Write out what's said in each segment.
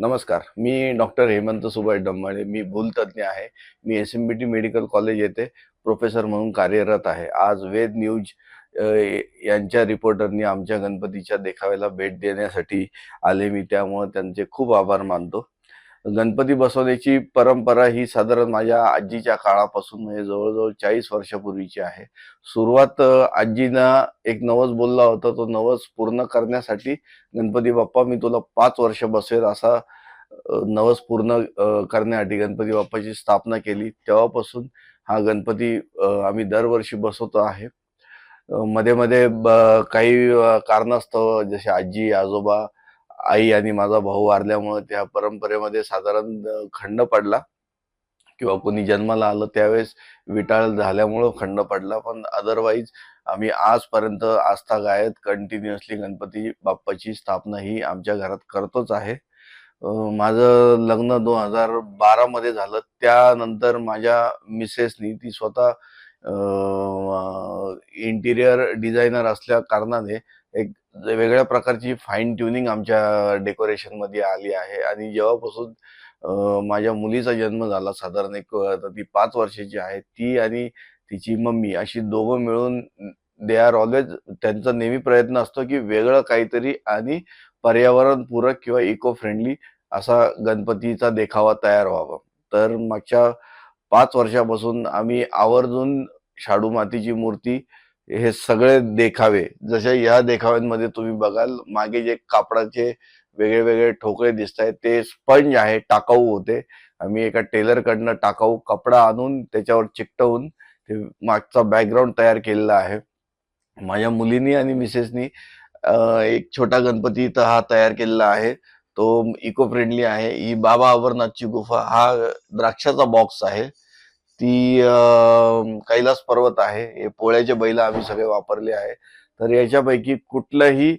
नमस्कार मी डॉक्टर हेमंत सुभाष डंबाळे मी भूलतज्ञ आहे. मी S M B T medical college येथे प्रोफेसर म्हणून कार्यरत आहे. आज वेद न्यूज यांच्या रिपोर्टरनी आमच्या गणपतीच्या देखाव्याला भेट देण्यासाठी आले. मी त्यामुळे त्यांचे खूप आभार मानतो. गणपती बसवण्याची परंपरा ही साधारण माझ्या आजीच्या काळापासून म्हणजे जवळजवळ चाळीस वर्षापूर्वीची आहे. सुरुवात आजीनं एक नवस बोलला होता तो नवस पूर्ण करण्यासाठी गणपती बाप्पा मी तुला पाच वर्ष बसवेल असा नवस पूर्ण करण्यासाठी गणपती बाप्पाची स्थापना केली. तेव्हापासून हा गणपती आम्ही दरवर्षी बसवतो आहे. मध्ये मध्ये ब- काही कारणास्तव जसे आजी आजोबा आई आणि माझा भाऊ वारल्यामुळे त्या परंपरेमध्ये साधारण खंड पडला. किंवा कोणी जन्माला आलं त्यावेळेस विटाळ झाल्यामुळं खंड पडला. पण अदरवाईज आम्ही आजपर्यंत आस्था गायत कंटिन्युअसली गणपती बाप्पाची स्थापना ही आमच्या घरात करतोच आहे. माझं लग्न दोन हजार बारामध्ये झालं. त्यानंतर माझ्या मिसेसनी ती स्वतः इंटिरियर डिझायनर असल्या कारणाने एक वेगळ्या प्रकारची फाईन ट्युनिंग आमच्या डेकोरेशनमध्ये आली आहे. आणि जेव्हापासून माझ्या मुलीचा जन्म झाला साधारण एक ती पाच वर्षाची आहे ती आणि तिची मम्मी अशी दोघं मिळून दे आर ऑलवेज त्यांचा नेहमी प्रयत्न असतो की वेगळं काहीतरी आणि पर्यावरणपूरक किंवा इको फ्रेंडली असा गणपतीचा देखावा तयार व्हावा. तर मागच्या पाच वर्षापासून आम्ही आवर्जून शाडू मातीची मूर्ती हे सगळे देखावे. जशा या देखाव्यांमध्ये तुम्ही बघाल मागे जे कापडाचे वेगळे वेगळे ठोकळे दिसत आहेत ते स्पंज आहे टाकाऊ होते. आम्ही एका टेलरकडनं टाकाऊ कपडा आणून त्याच्यावर चिकटवून ते मागचा बॅकग्राऊंड तयार केलेला आहे. माझ्या मुलीनी आणि मिसेसनी एक छोटा गणपती इथं हा तयार केलेला आहे. तो इको फ्रेंडली आहे. ही बाबा अमरनाथची गुफा. हा द्राक्षाचा बॉक्स आहे. ती कैलास पर्वत आहे. हे पोळ्याचे बैल आम्ही सगळे वापरले आहे. तर याच्यापैकी कुठलंही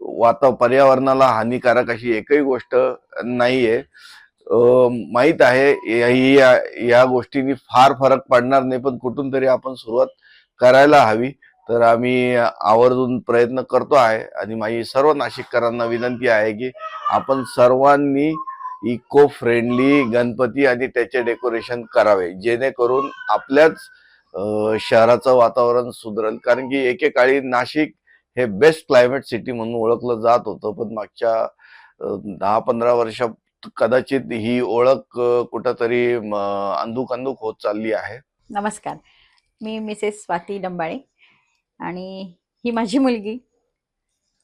वाता पर्यावरणाला हानिकारक अशी एकही गोष्ट नाहीये. आहे माहीत आहे या- या या गोष्टींनी फार फरक पडणार नाही पण कुठून तरी आपण सुरुवात करायला हवी. तर आम्ही आवर्जून प्रयत्न करतो आहे आणि माझी सर्व नाशिककरांना विनंती आहे की आपण सर्वांनी इको फ्रेंडली गणपती आणि त्याचे डेकोरेशन करावे. जेणेकरून आपल्याच शहराचं वातावरण सुधरेल. कारण की एकेकाळी नाशिक हे बेस्ट क्लायमेट सिटी म्हणून ओळखलं जात होतं. पण मागच्या दहा पंधरा वर्षात कदाचित ही ओळख कुठंतरी म, अंधुक अंधुक होत चालली आहे. नमस्कार. मी मिसेस स्वाती डंबाळे आणि ही माझी मुलगी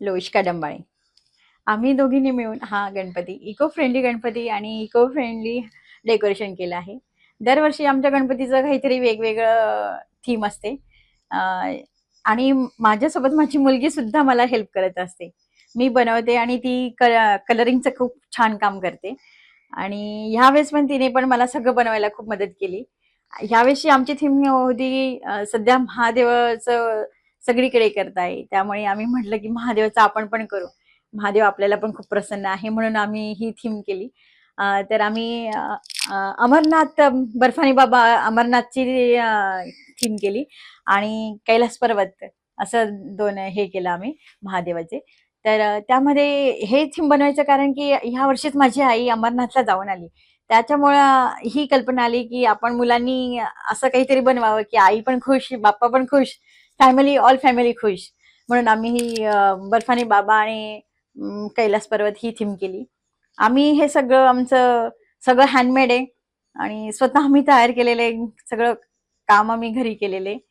लोहिष्का डंबाळे. आम्ही दोघींनी मिळून हा गणपती इको फ्रेंडली गणपती आणि इको फ्रेंडली डेकोरेशन केलं आहे. दरवर्षी आमच्या गणपतीचं काहीतरी वेगवेगळं थीम असते. आणि माझ्यासोबत माझी मुलगी सुद्धा मला हेल्प करत असते. मी बनवते आणि ती क कलरिंगचं खूप छान काम करते. आणि ह्यावेळेस पण तिने पण मला सगळं बनवायला खूप मदत केली. ह्यावेळेशी आमची थीम होती सध्या महादेवाचं सगळीकडे करताय. त्यामुळे आम्ही म्हटलं की महादेवाचं आपण पण करू. महादेव आपल्याला पण खूप प्रसन्न आहे म्हणून आम्ही ही थीम केली. तर आम्ही अमरनाथ बर्फानी बाबा अमरनाथची थीम केली. आणि कैलास पर्वत असं दोन हे केलं आम्ही महादेवाचे. तर त्यामध्ये हे थीम बनवायचं कारण की ह्या वर्षीच माझी आई अमरनाथला जाऊन आली. त्याच्यामुळं ही कल्पना आली की आपण मुलांनी असं काहीतरी बनवावं की आई पण खुश बाप्पा पण खुश फॅमिली ऑल फॅमिली खुश. म्हणून आम्ही ही बर्फानी बाबा आणि कैलास पर्वत ही थीम केली. आम्ही हे सगळं आमचं सगळं हँडमेड आहे आणि स्वतः आम्ही तयार केलेले सगळं काम आम्ही घरी केलेले.